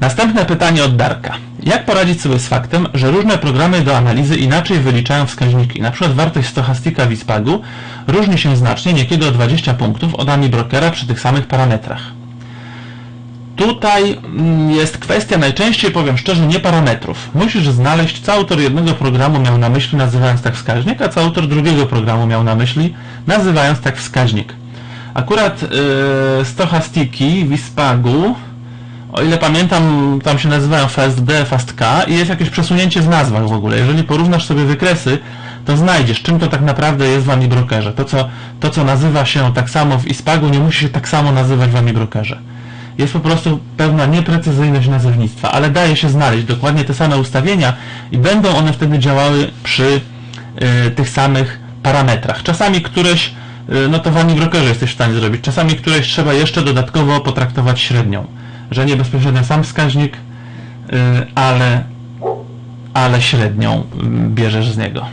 Następne pytanie od Darka. Jak poradzić sobie z faktem, że różne programy do analizy inaczej wyliczają wskaźniki? Na przykład wartość stochastika w ISPAG-u różni się znacznie, niekiedy o 20 punktów od Ami Brokera przy tych samych parametrach. Tutaj mm, jest kwestia najczęściej, powiem szczerze, nie parametrów. Musisz znaleźć, co autor jednego programu miał na myśli, nazywając tak wskaźnik, a co autor drugiego programu miał na myśli, nazywając tak wskaźnik. Akurat yy, stochastiki w ISPAG-u, o ile pamiętam, tam się nazywają fast B, fast K i jest jakieś przesunięcie w nazwach w ogóle. Jeżeli porównasz sobie wykresy, to znajdziesz, czym to tak naprawdę jest w Ami Brokerze. To co, to, co nazywa się tak samo w ISPAG-u, nie musi się tak samo nazywać w Ami Brokerze jest po prostu pewna nieprecyzyjność nazewnictwa, ale daje się znaleźć dokładnie te same ustawienia i będą one wtedy działały przy y, tych samych parametrach. Czasami któreś, y, no to w Brokerze jesteś w stanie zrobić, czasami któreś trzeba jeszcze dodatkowo potraktować średnią, że nie bezpośrednio sam wskaźnik, y, ale, ale średnią y, bierzesz z niego.